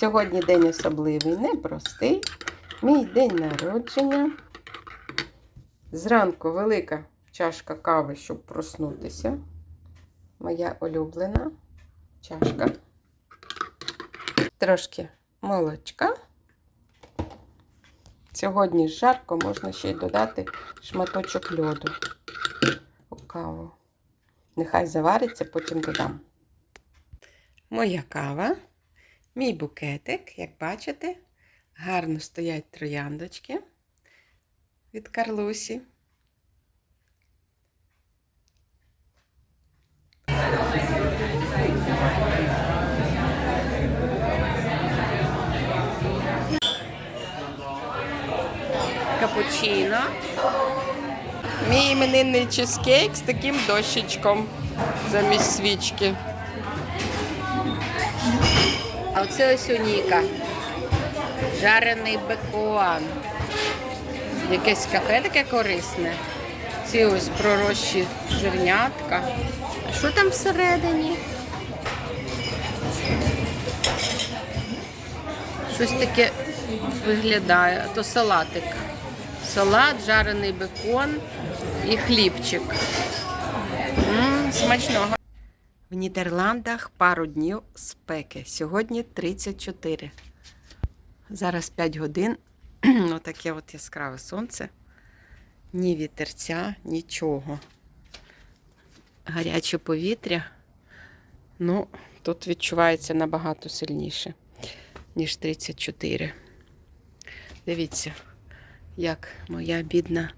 Сьогодні день особливий, непростий. Мій день народження. Зранку велика чашка кави, щоб проснутися. Моя улюблена чашка. Трошки молочка. Сьогодні жарко, можна ще й додати шматочок льоду у каву. Нехай завариться, потім додам. Моя кава, мій букетик, як бачите, гарно стоять трояндочки від Карлусі. Капучино. Мій іменинний чизкейк з таким дощечком замість свічки. Оце ось уніка. Жарений бекон. Якесь кафе таке корисне. Ці ось пророщі зернятка. А що там всередині? Щось таке виглядає. А то салатик. Салат, жарений бекон і хлібчик. М, смачного. В Нідерландах пару днів спеки. Сьогодні 34. Зараз 5 годин. Отаке от яскраве сонце. Ні вітерця, нічого. Гаряче повітря. Ну, тут відчувається набагато сильніше, ніж 34. Дивіться, як моя бідна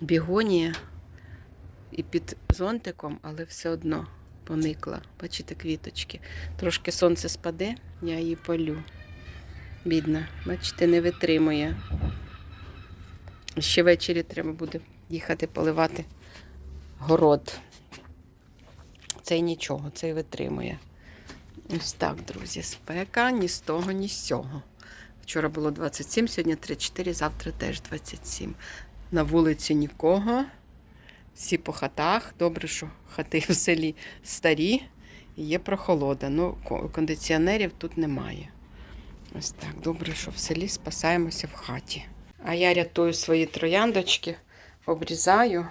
бігонія і під зонтиком, але все одно поникла. Бачите, квіточки. Трошки сонце спаде, я її полю. Бідна, бачите, не витримує. Ще ввечері треба буде їхати поливати город. Цей нічого, цей витримує. Ось так, друзі, спека ні з того, ні з цього. Вчора було 27, сьогодні 34, завтра теж 27. На вулиці нікого. Всі по хатах. Добре, що хати в селі старі і є прохолода. Ну, кондиціонерів тут немає. Ось так. Добре, що в селі спасаємося в хаті. А я рятую свої трояндочки, обрізаю.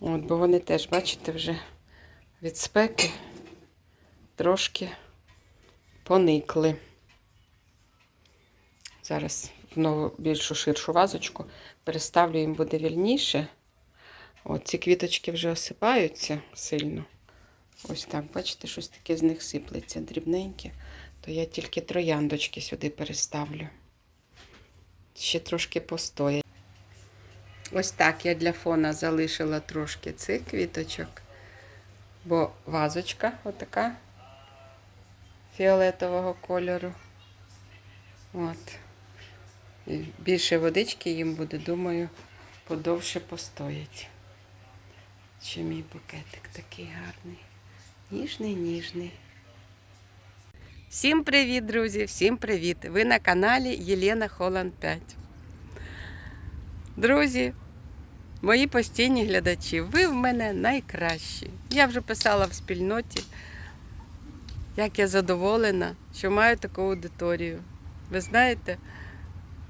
От, бо вони теж, бачите, вже від спеки трошки поникли. Зараз в нову більшу ширшу вазочку переставлю їм буде вільніше. От ці квіточки вже осипаються сильно. Ось так, бачите, щось таке з них сиплеться дрібненьке. То я тільки трояндочки сюди переставлю. Ще трошки постоять. Ось так я для фона залишила трошки цих квіточок, бо вазочка отака фіолетового кольору. От. Більше водички їм буде, думаю, подовше постоять. Ще мій букетик такий гарний. Ніжний, ніжний. Всім привіт, друзі! Всім привіт! Ви на каналі Єлена Холланд 5. Друзі, мої постійні глядачі, ви в мене найкращі. Я вже писала в спільноті, як я задоволена, що маю таку аудиторію. Ви знаєте,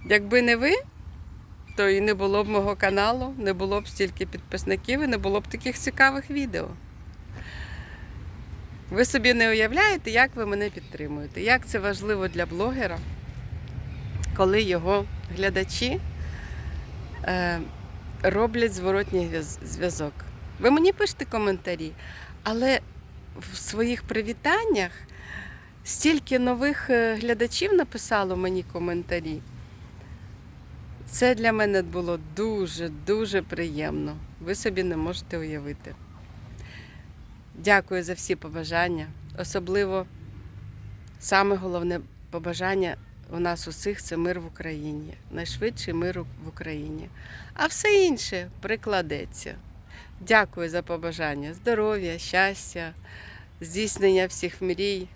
якби не ви, то і не було б мого каналу, не було б стільки підписників і не було б таких цікавих відео. Ви собі не уявляєте, як ви мене підтримуєте, як це важливо для блогера, коли його глядачі е, роблять зворотній зв'язок. Ви мені пишете коментарі, але в своїх привітаннях стільки нових е, глядачів написало мені коментарі. Це для мене було дуже-дуже приємно. Ви собі не можете уявити. Дякую за всі побажання. Особливо саме головне побажання у нас усіх це мир в Україні. Найшвидший мир в Україні. А все інше прикладеться. Дякую за побажання. Здоров'я, щастя, здійснення всіх мрій.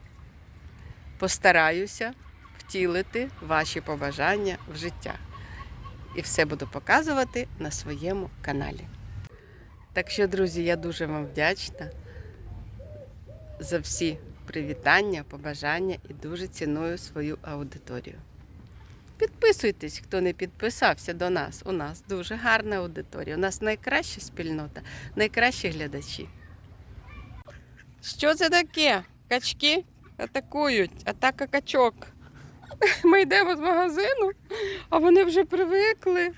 Постараюся втілити ваші побажання в життя. І все буду показувати на своєму каналі. Так що, друзі, я дуже вам вдячна за всі привітання, побажання і дуже ціную свою аудиторію. Підписуйтесь, хто не підписався до нас. У нас дуже гарна аудиторія. У нас найкраща спільнота, найкращі глядачі. Що це таке? Качки атакують, атака качок. Ми йдемо з магазину, а вони вже привикли,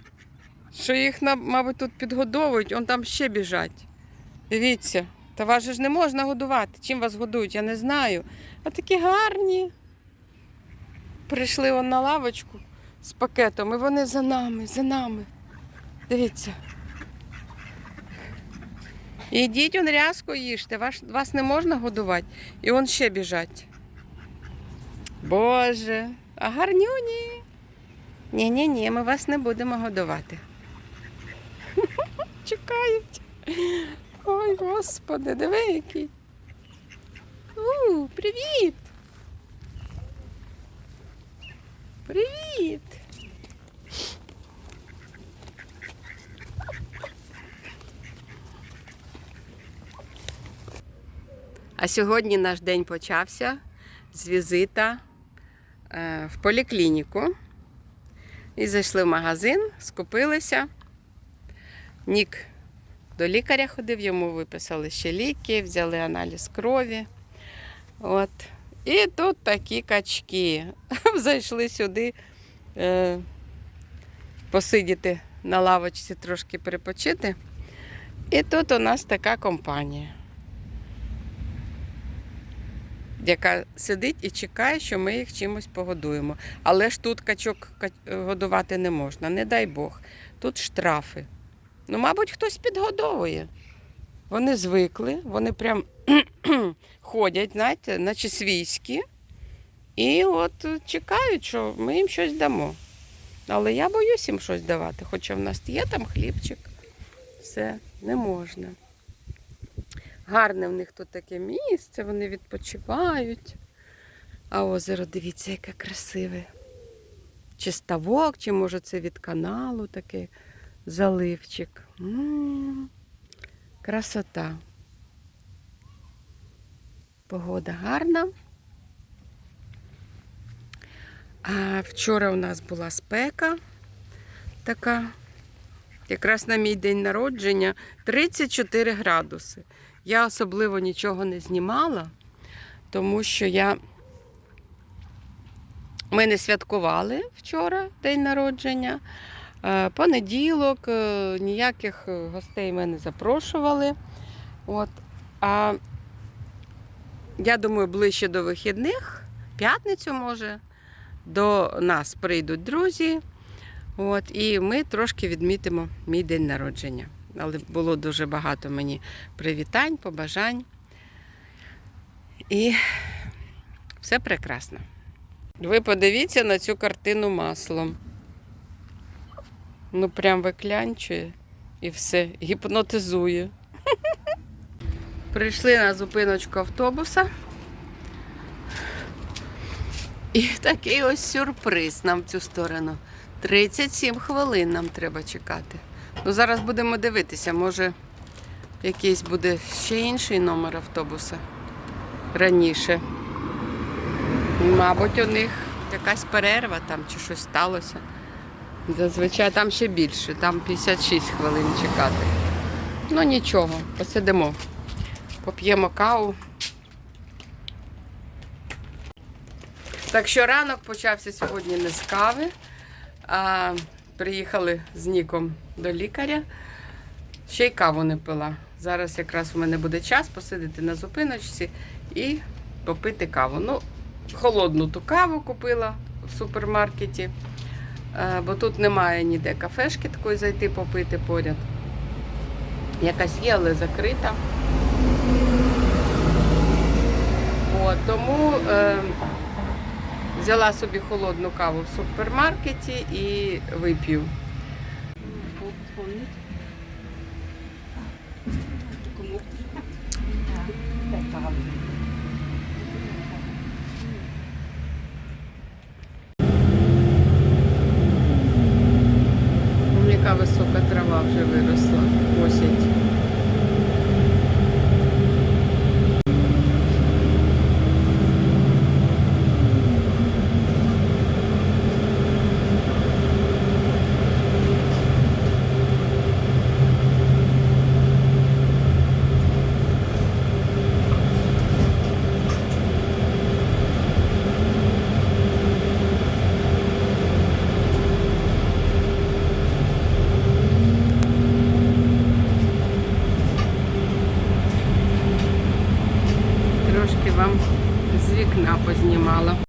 що їх, мабуть, тут підгодовують, он там ще біжать. Дивіться, та вас ж не можна годувати. Чим вас годують, я не знаю. А такі гарні. Прийшли он на лавочку з пакетом, і вони за нами, за нами. Дивіться. Ідіть он рязко їжте, вас, вас не можна годувати. І он ще біжать. Боже, а гарнюні. Ні-ні-ні, ми вас не будемо годувати. Чекають. Ой, господи, диви який. У, привіт. Привіт. А сьогодні наш день почався з візита в поліклініку. І зайшли в магазин, скупилися. Нік до лікаря ходив, йому виписали ще ліки, взяли аналіз крові. От. І тут такі качки. Зайшли сюди е, посидіти на лавочці, трошки перепочити. І тут у нас така компанія, яка сидить і чекає, що ми їх чимось погодуємо. Але ж тут качок годувати не можна, не дай Бог. Тут штрафи. Ну, мабуть, хтось підгодовує. Вони звикли, вони прям ходять, знаєте, наче свійські. І от чекають, що ми їм щось дамо. Але я боюсь їм щось давати, хоча в нас є там хлібчик. Все, не можна. Гарне в них тут таке місце, вони відпочивають. А озеро, дивіться, яке красиве. Чи ставок, чи може це від каналу такий заливчик. М, Красота. Погода гарна. А вчора у нас була спека така. Якраз на мій день народження 34 градуси. Я особливо нічого не знімала, тому що я. Ми не святкували вчора день народження. Е, Понеділок, е, ніяких е, гостей ми не запрошували. От. А я думаю, ближче до вихідних, п'ятницю може, до нас прийдуть друзі. От, і ми трошки відмітимо мій день народження. Але було дуже багато мені привітань, побажань. І все прекрасно. Ви подивіться на цю картину маслом. Ну, прям виклянчує і все, гіпнотизує. Прийшли на зупиночку автобуса. І такий ось сюрприз нам в цю сторону. 37 хвилин нам треба чекати. Ну, зараз будемо дивитися, може якийсь буде ще інший номер автобуса раніше. Мабуть, у них якась перерва там чи щось сталося. Зазвичай там ще більше, там 56 хвилин чекати. Ну нічого, посидимо, поп'ємо каву. Так що ранок почався сьогодні не з кави, а приїхали з Ніком до лікаря. Ще й каву не пила. Зараз якраз у мене буде час посидіти на зупиночці і попити каву. Ну, холодну ту каву купила в супермаркеті, е, бо тут немає ніде кафешки такої зайти попити поряд. Якась є, але закрита. От, тому е, взяла собі холодну каву в супермаркеті і вип'ю. Яка висока трава вже виросла. Осять.